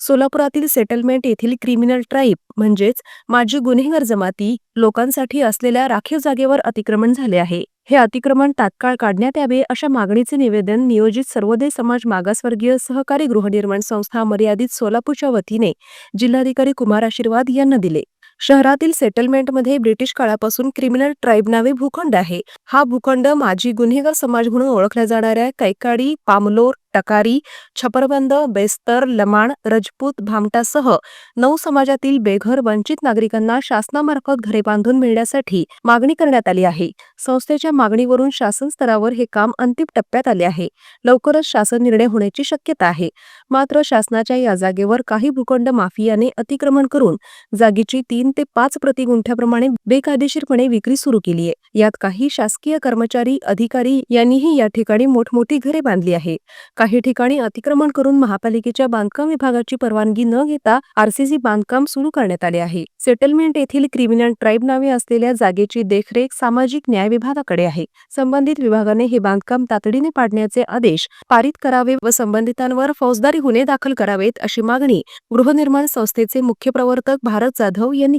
सोलापुरातील settlement येथील criminal tribe म्हणजेच माजी गुन्हेगार जमाती लोकांसाठी असलेल्या राखीव जागेवर अतिक्रमण झाले आहे. हे अतिक्रमण तात्काळ काढण्यात यावे अशा मागणीचे निवेदन नियोजित सर्वोदय समाज मागासवर्गीय सहकारी गृहनिर्माण संस्था मर्यादित सोलापूरच्या वतीने जिल्हाधिकारी कुमार आशीर्वाद यांना दिले. शहरातील सेटलमेंटमध्ये ब्रिटिश काळापासून क्रिमिनल ट्राईब नावे भूखंड आहे. हा भूखंड माजी गुन्हेगार समाज म्हणून ओळखल्या जाणाऱ्या कैकाडी पामलोर टकारी छपरबंद बेस्तर लमाण रजपूत भामटासह नऊ समाजातील बेघर वंचित नागरिकांना शासनामार्फत घरे बांधून मिळण्यासाठी मागणी करण्यात आली आहे. संस्थेच्या मागणीवरून शासन स्तरावर हे काम अंतिम टप्प्यात आले आहे. लवकरच शासन निर्णय होण्याची शक्यता आहे. मात्र शासनाच्या या जागेवर काही भूखंड माफियाने अतिक्रमण करून जागेची तीन ते पाच प्रति गुंठ्याप्रमाणे बेकायदेशीरपणे विक्री सुरू केली आहे. यात काही शासकीय कर्मचारी अधिकारी यांनीही या ठिकाणी मोठमोठी घरे बांधली आहे. काही ठिकाणी अतिक्रमण करून महापालिकेच्या बांधकाम विभागाची परवानगी न घेता आरसीसी बांधकाम सुरू करण्यात आले आहे. सेटलमेंट येथील क्रिमिनल ट्राईब नावे असलेल्या जागेची देखरेख सामाजिक न्याय विभागाकडे आहे. संबंधित विभागाने हे बांधकाम तातडीने पाडण्याचे आदेश पारित करावे व संबंधितांवर फौजदारी गुन्हे दाखल करावेत अशी मागणी गृहनिर्माण संस्थेचे मुख्य प्रवर्तक भारत जाधव यांनी